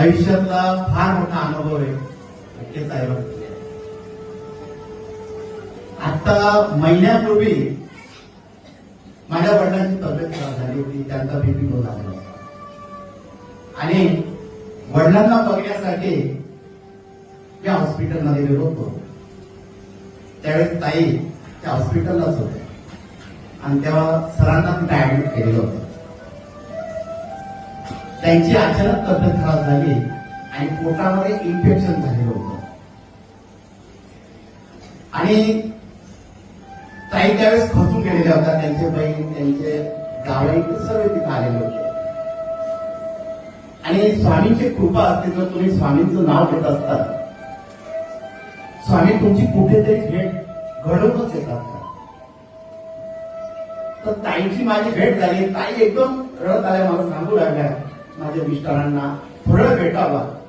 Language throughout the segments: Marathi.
आयुष्यातला फार मोठा अनुभव आहे. नक्कीच आहे आता महिन्यापूर्वी माझ्या वडिलांची तब्येत खराब झाली होती त्यांचा बीपी लो झाला आणि वडिलांना बघण्यासाठी मी हॉस्पिटलमध्ये गेलो होतो. त्यावेळेस ताई त्या हॉस्पिटललाच होते आणि तेव्हा सरांना तिथे ऍडमिट केलेलं होतं. त्यांची अचानक तब्येत खराब झाली आणि पोटामध्ये इन्फेक्शन झालेलं होतं. आणि ताई त्यावेळेस खचून गेलेल्या होत्या. त्यांचे बहीण त्यांचे गावाई सर्व तिथे आलेले होते. आणि स्वामींची कृपा असते जर तुम्ही स्वामींचं नाव घेत असता स्वामी तुमची कुठेतरी भेट घडवूनच येतात का तर ताईंची माझी भेट झाली. ताई एकदम रडत आल्या मला सांगू लागल्या. माझ्या मिस्टरांना थोडं भेटावा.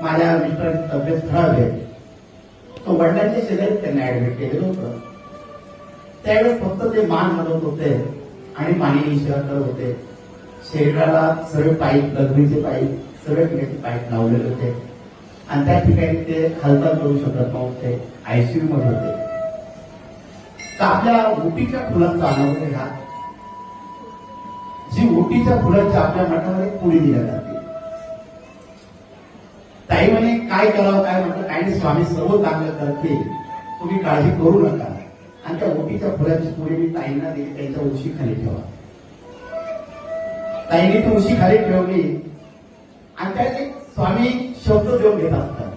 माझ्या मिस्टरांची तब्येत खराब आहे. तो वडिलांची शेजारी त्यांना ऍडमिट केलेलं होतं. त्यावेळेस फक्त ते मान हलवत होते आणि पाणी इशारा करत होते. शरीराला सर्व पाईप लग्नीचे पाईप सर्व ठिकाणी पाईप लावलेले होते. आणि त्या ठिकाणी ते हालचाल करू शकत नव्हते. आयसीयू मध्ये होते. तर आपल्या उटीच्या फुलांचा अनुभव घ्या. जी ओटीच्या फुलांची आपल्या मठामध्ये पुढे दिल्या जाते. ताई म्हणे काय करावं काय म्हटलं काय स्वामी सर्व चांगलं करते तुम्ही काळजी करू नका. आणि त्या ओटीच्या फुलाची पुढे मी ताईंना दिली त्यांच्या उशी खाली ठेवा. ताईने ती उशी खाली ठेवली आणि त्याचे स्वामी शब्द देऊन घेत असतात.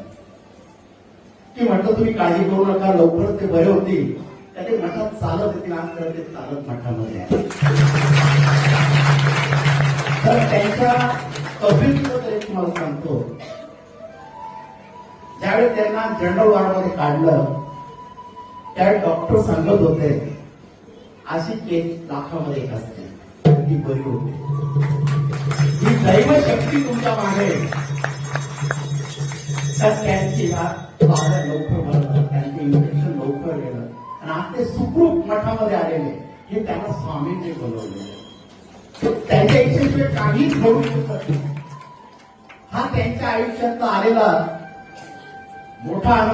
की म्हटलं तुम्ही काळजी करू नका लवकरच ते बरे होतील. त्या ते मठात चालत येतील आज तर ते चालत मठामध्ये आहे. त्यांच्या अभिमुखतेने तुम्हाला सांगतो. ज्यावेळी त्यांना जनरल वॉर्डमध्ये काढलं त्यावेळी डॉक्टर सांगत होते अशी केस लाखामध्ये एक असते. ती बरी होते. ही दैव शक्ती तुमच्या मागे. तर त्यांची ना बाधा लवकर भरतात त्यांचे इन्फेक्शन लवकर गेलं आणि आज ते सुखरूप मठामध्ये आलेले हे त्यांना स्वामींनी बोलवले त्यांच्या इच्छेशिवाय काहीच घडू शकत हा त्यांच्या आयुष्यात आलेला मोठा अनुभव.